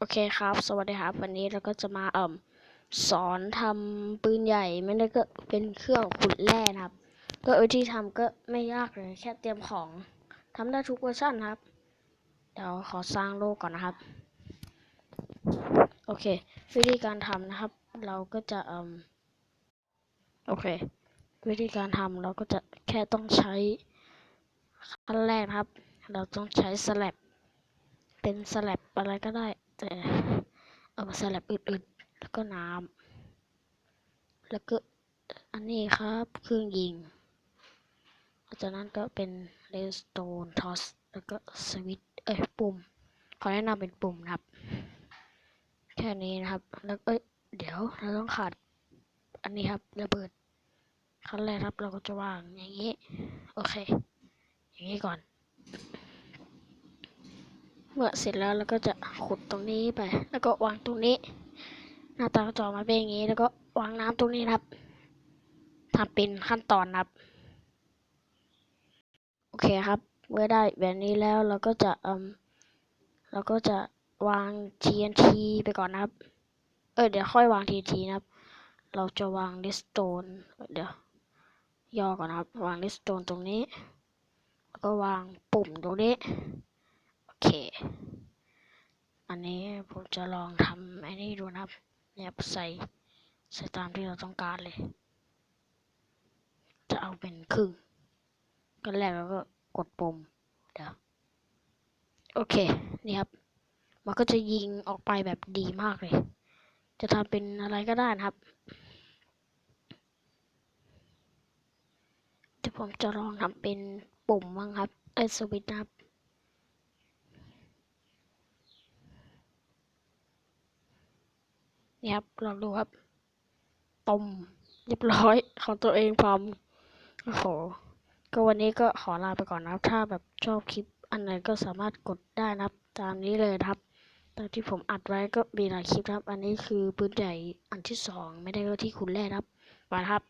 โอเคครับ สวัสดีครับ วันนี้เราก็จะมาเอ่มสอนทำปืนใหญ่ไม่ได้ก็เป็นเครื่องขุดแร่นะครับ ก็วิธีทำก็ไม่ยากเลยแค่เตรียมของทำได้ทุกเวอร์ชันครับ เดี๋ยวขอสร้างโลกก่อนนะครับ โอเค วิธีการทำนะครับ เราก็จะเอ่มโอเค วิธีการทำเราก็จะแค่ต้องใช้ขั้นแรกครับ เราต้องใช้สลับเป็นสลับอะไรก็ได้ อาสลับอื่นๆ แล้วก็น้ำแล้วก็อันนี้ครับเครื่องยิงหลังจากนั้นก็เป็นเลสโตนทอสแล้วก็สวิตเอ้ยปุ่มขอแนะนำเป็นปุ่มนะครับ แค่นี้นะครับ แล้วเอ้ยเดี๋ยวเราต้องขาดอันนี้ครับระเบิดขั้นแรกครับเราก็จะวางอย่างนี้ โอเค อย่างนี้ก่อน เมื่อเสร็จแล้วเราก็จะขุดตรงนี้ไป แล้วก็วางตรงนี้ หน้าตาจอมาเป็นอย่างนี้ แล้วก็วางน้ำตรงนี้ครับทำเป็นขั้นตอนครับ โอเคครับเมื่อได้แบบนี้แล้วเราก็จะเอืมเราก็จะวาง TNT ไปก่อนนะครับ เออเดี๋ยวค่อยวาง TNT นะครับ เราจะวาง redstone เดี๋ยวย่อก่อนนะครับ วาง redstone ตรงนี้ แล้วก็วางปุ่มตรงนี้ เค อันนี้ผมจะลองทำไอ้นี่ดูนะครับเนี่ยใส่ใส่ตามที่เราต้องการเลย จะเอาเป็นครึ่งก็แรกเราก็กดปุ่มเดี๋ยวโอเค นี่ครับ มันก็จะยิงออกไปแบบดีมากเลย จะทำเป็นอะไรก็ได้นะครับเดี๋ยวผมจะลองทำเป็นปุ่มบ้างครับเอ้ยสวิตนะครับ นี่ครับลองดูครับต้มเรียบร้อยของตัวเองพร้อมโอ้โหก็วันนี้ก็ขอลาไปก่อนนะครับ ถ้าแบบชอบคลิปอันไหนก็สามารถกดได้นะครับ ตามนี้เลยนะครับตามที่ผมอัดไว้ก็มีหลายคลิปครับ อันนี้คือปืนใหญ่อันที่สองไม่ได้ก็ที่คุณแรกครับไปครับ